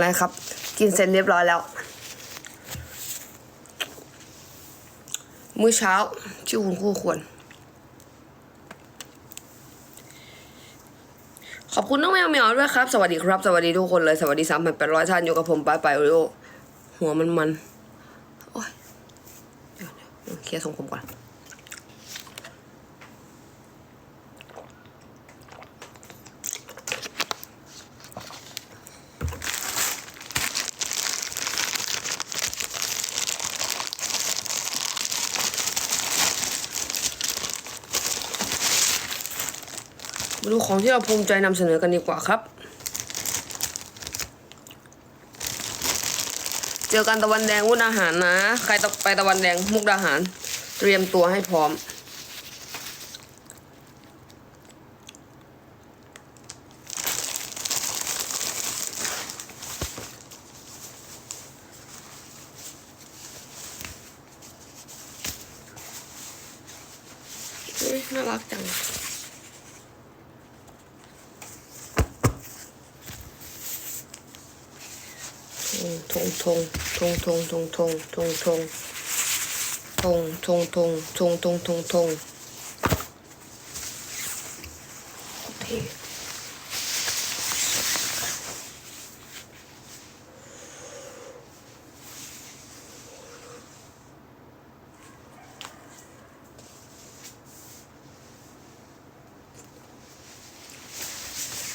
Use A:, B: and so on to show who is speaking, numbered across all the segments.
A: ไม่ได้ทำเมนูอะไรครับ กินเสร็จเรียบร้อยแล้ว มื้อเช้าที่คุณคู่ควร ขอบคุณน้องแมวเมียวด้วยครับ สวัสดีครับ สวัสดีทุกคนเลย สวัสดีสามพันแปดร้อยท่านอยู่กับผมไปายปโอริโอหัวมันมันโอ้ยเดี๋ยวเดี๋ยวเคลียร์ทรงผมก่อน ดูของที่เราภูมิใจนำเสนอกันดีกว่าครับ เจอกันตะวันแดงวุฒอาหารนะ ใครตะไปตะวันแดงมุกดาหาร เตรียมตัวให้พร้อมเฮ้ยน่ารักจัง ทงทงทงทงทงทงทงทงทงทงทงทงทงทงเท่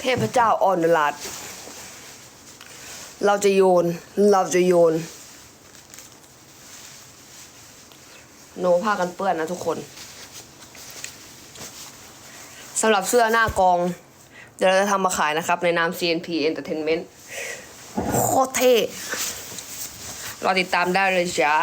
A: เทพเจ้าออนลาด เราจะโยน เราจะโยน โนผ้ากันเปื้อนนะทุกคนสำหรับเสื้อหน้ากอง เดี๋ยวเราจะทำมาขายนะครับ ในนาม CNP Entertainment โคตรเท่ รอติดตามได้เลยจ้า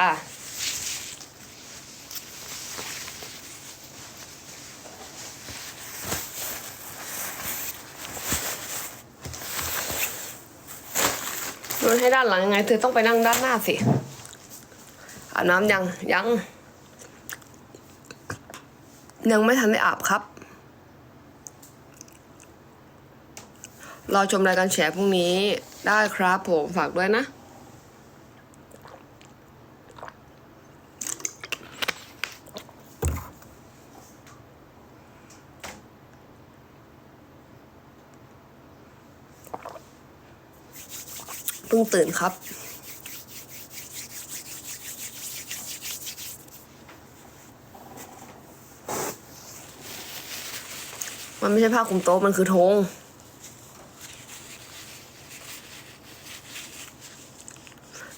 A: โดนให้ด้านหลังยังไง เธอต้องไปนั่งด้านหน้าสิอาบน้ำยังยัง ยังไม่ทันได้อาบครับ รอชมรายการแฉพรุ่งนี้ได้ครับผมฝากด้วยนะ เพิ่งตื่นครับ มันไม่ใช่ผ้าคลุมโต๊ะมันคือธง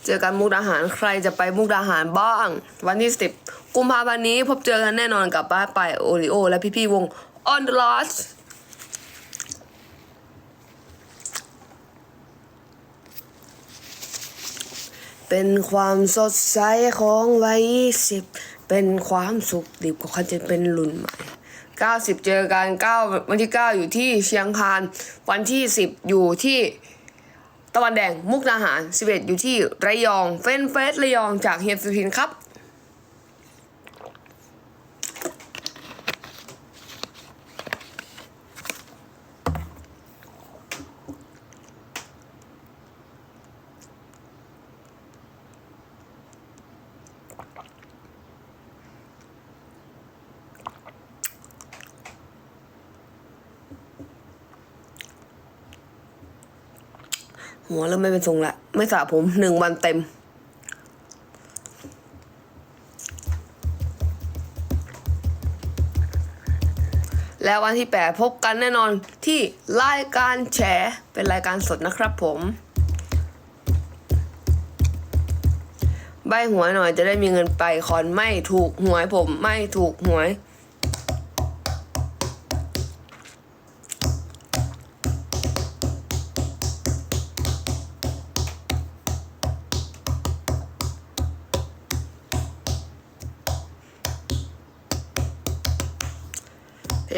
A: เจอกันมุกดาหารใครจะไปมุกดาหารบ้าง วันที่สิบกุมภาพันธ์นี้พบเจอกันแน่นอนกับป้าไปโอริโอ และพี่ๆวง On the Lost เป็นความสดใสของวัยสิบเป็นความสุขดิบของคนจะเป็นรุ่นใหม่เก้าสิบเจอกันเก้าวันที่เก้าอยู่ที่เชียงคานวันที่สิบอยู่ที่ตะวันแดงมุกดาหารสิบเอ็ดอยู่ที่ระยองเฟนเฟสระยองจากเฮียสุทินครับ หัวเริ่มไม่เป็นทรงละ ไม่สระผมหนึ่งวันเต็ม และและวันที่ 8 พบกันแน่นอนที่รายการแฉเป็นรายการสดนะครับผม ใบหวยหน่อยจะได้มีเงินไปคอนไม่ถูกหวยผมไม่ถูกหวย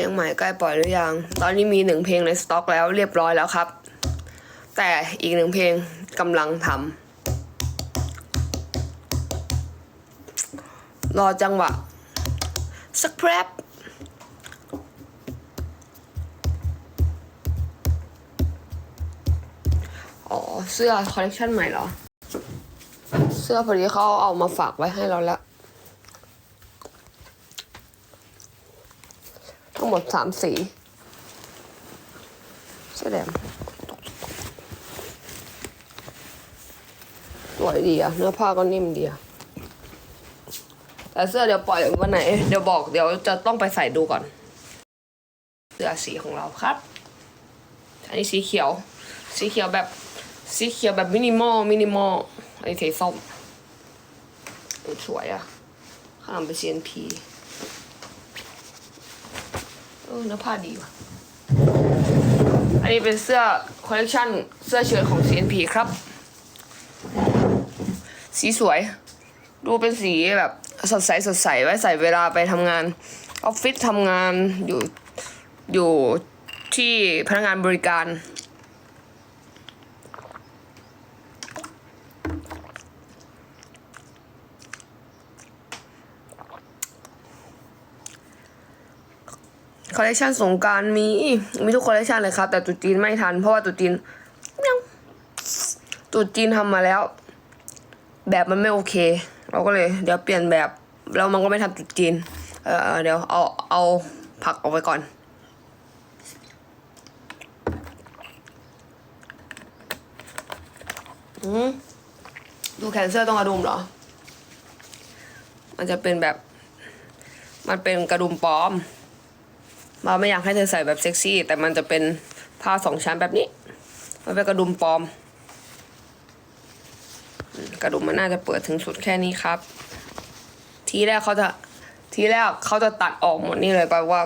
A: ลงใหม่ใกล้ปล่อยหรือยัง ตอนนี้มีหนึ่งเพลงในสต็อกแล้วเรียบร้อยแล้วครับ แต่อีกหนึ่งเพลงกำลังทำรอจังหวะ สักแป๊บอ๋อ เสื้อคอลเลคชันใหม่เหรอ เสื้อพอดีเขาเอามาฝากไว้ให้เราแล้ว ทั้งหมดสามสีเสื้อแดงสวยดีอะเนื้อผ้าก็นิ่มดีอะแต่เสื้อเดี๋ยวปล่อยวันไหน เดี๋ยวบอกเดี๋ยวจะต้องไปใส่ดูก่อน เสื้อสีของเราครับ อันนี้สีเขียว สีเขียวแบบสีเขียวแบบมินิมอลมินิมอลอันนี้สีส้มสวยอะข้างหลังเป็น CNP เออเนื้อผ้าดีว่ะ อันนี้เป็นเสื้อคอลเลกชันเสื้อเชิ้ตของ CNP ครับ สีสวย ดูเป็นสีแบบสดใสสดใสไว้ใส่เวลาไปทำงานออฟฟิศทำงานอยู่อยู่ที่พนักงานบริการ คอลเลคชันสงกรารมี มีทุกคอลเลคชันเลยครับ แต่ตรุ๊จีนไม่ทัน เพราะว่าตรุ๊จีนเมียวตรุ๊จีนทำมาแล้ว แบบมันไม่โอเค เราก็เลย เดี๋ยวเปลี่ยนแบบแล้วมันก็ไม่ทำตรุ๊จีนเออเออเดี๋ยวเอาเอาผักออกไปก่อนอืมดูแขนเสื้อต้องกระดุมเหรอ มันจะเป็นแบบ มันเป็นกระดุมปลอม เราไม่อยากให้เธอใส่แบบเซ็กซี่ แต่มันจะเป็นผ้าสองชั้นแบบนี้ มันเป็นกระดุมปลอมอืมกระดุมมันน่าจะเปิดถึงสุดแค่นี้ครับ ทีแรกเขาจะทีแรกเขาจะตัดออกหมดนี่เลยแปลว่า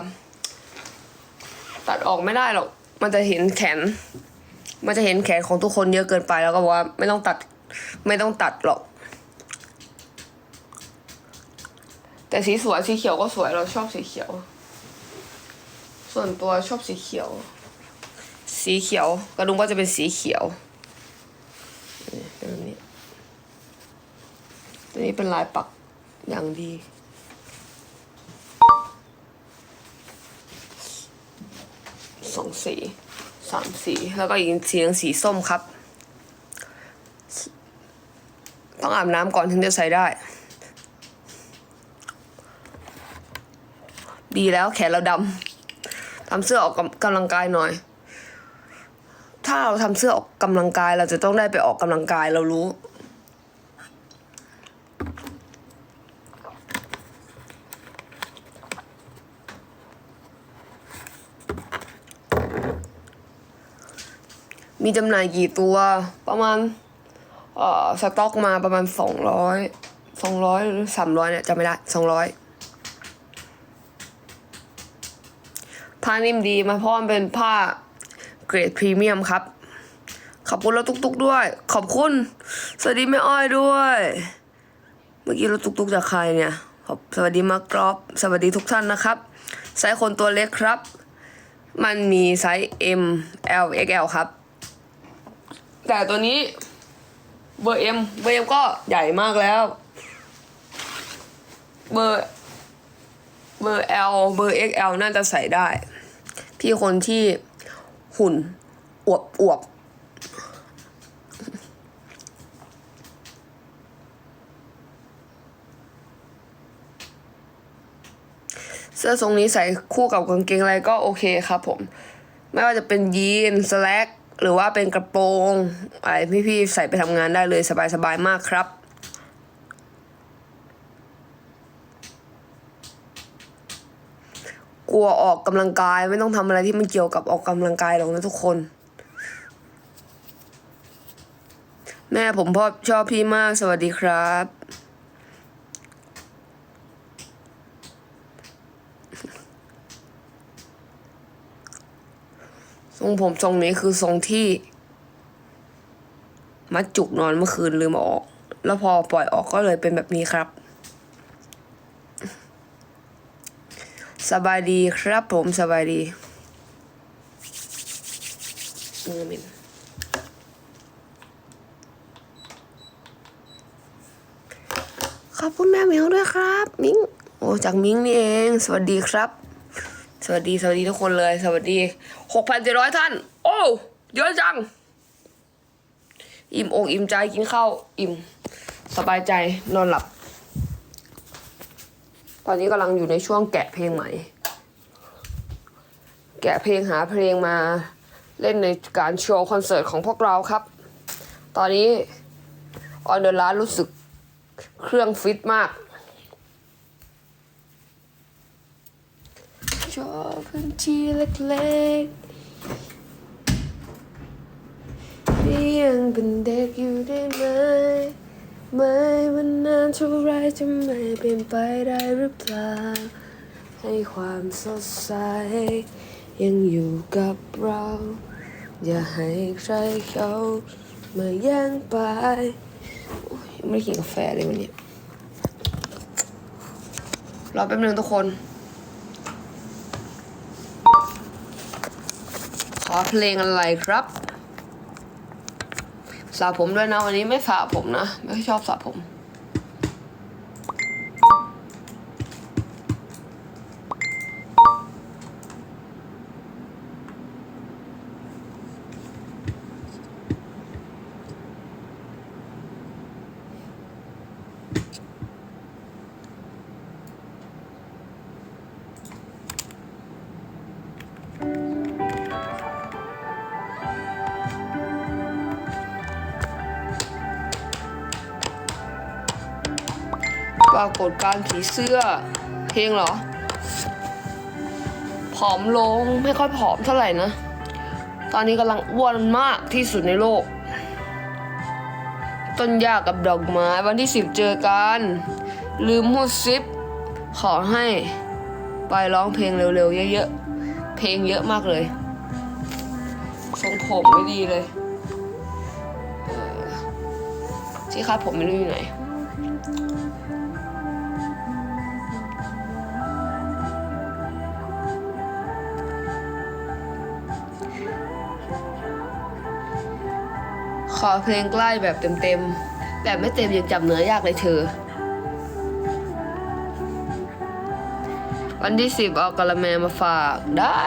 A: ตัดออกไม่ได้หรอก มันจะเห็นแขน มันจะเห็นแขนของทุกคนเยอะเกินไปแล้วก็บอกว่าไม่ต้องตัดไม่ต้องตัดหรอก แต่สีสวยสีเขียวก็สวยเราชอบสีเขียว ส่วนตัวชอบสีเขียว สีเขียว กระดุมก็จะเป็นสีเขียวนี่เป็นแบบนี้ ตัวนี้เป็นลายปักอย่างดี สองสี สามสี แล้วก็อีกสีหนึงสีส้มครับ ต้องอาบน้ำก่อนถึงจะใส่ได้ดีแล้วแขนเราดำ ทำเสื้อออกกำกำลังกายหน่อย ถ้าเราทำเสื้อออกกำลังกาย เราจะต้องได้ไปออกกำลังกายเรารู้ มีจำหน่ายกี่ตัวประมาณเอ่อสต็อกมาประมาณสองร้อยสองร้อยหรือสามร้อยเนี่ยจำไม่ได้สองร้อย ผ้านิ่มดีมาเพราะมันเป็นผ้าเกรดพรีเมียมครับ ขอบคุณรถตุกๆด้วย ขอบคุณ สวัสดีแม่อ้อยด้วย เมื่อกี้รถตุกๆจากใครเนี่ยขอบสวัสดีมากรอบสวัสดีทุกท่านนะครับไซส์คนตัวเล็กครับ มันมีไซส์ M L XL ครับ แต่ตัวนี้เบอร์ M เบอร์ M ก็ใหญ่มากแล้ว เบอร์ เบอร์ L เบอร์ XL น่าจะใส่ได้ พี่คนที่หุ่นอวบอวบเสื้อทรงนี้ใส่คู่กับกางเกงอะไรก็โอเคครับผม ไม่ว่าจะเป็นยีนสแลกหรือว่าเป็นกระโปรงอะไรพี่ๆใส่ไปทำงานได้เลยสบายๆมากครับ ลัวออกกำลังกายไม่ต้องทำอะไรที่มันเกี่ยวกับออกกำลังกายหรอกนะทุกคน แม่ผมพ่อชอบพี่มากสวัสดีครับ ทรงผมทรงนี้คือทรงที่ มัดจุกนอนเมื่อคืนลืมเอาออก แล้วพอปล่อยออกก็เลยเป็นแบบนี้ครับ สบายดีครับผมสบายดีมือมินขอบคุณแม่เหมียวด้วยครับ มิงโอ้จากมิงนี่เอง สวัสดีครับ สวัสดีสวัสดีทุกคนเลย สวัสดีหกพันเจ็ดร้อยท่าน โอ้เยอะจัง อิ่มอกอิ่มใจกินข้าวอิ่ม สบายใจนอนหลับ ตอนนี้กำลังอยู่ในช่วงแกะเพลงใหม่ แกะเพลงหาเพลงมาเล่นในการโชว์คอนเสิร์ตของพวกเราครับ ตอนนี้ออนเดอร์ลารู้สึกเครื่องฟิตมากชอบพื้นที่เล็กๆที่ยังเป็นเด็กอยู่ได้ไหม ไม่มันนานเท่าไรจะไม่เปลี่ยนไปได้หรือเปล่า ให้ความสดใส ยังอยู่กับเรา อย่าให้ใครเขามาแย่งไปไม่ได้กินกาแฟเลยวันนี้รอแป๊บนึงทุกคน ขอเพลงอะไรครับ สระผมด้วยนะวันนี้ไม่สระผมนะ ไม่ชอบสระผม ปรากฏการผีเสื้อ เพลงเหรอ ผอมลงไม่ค่อยผอมเท่าไหร่นะ ตอนนี้กำลังอ้วนมากที่สุดในโลก ต้นหญ้ากับดอกไม้วันที่สิบเจอกัน ลืมพูดซิป ขอให้ ไปร้องเพลงเร็วๆ เยอะๆ เพลงเยอะมากเลยทรงผมไม่ดีเลยเที่คาดผมไม่รู้อยู่ไหน ขอเพลงใกล้แบบเต็มๆ แบบไม่เต็มยังจำเนื้อยากเลยเธอ วันที่สิบเอากะละแมมาฝากได้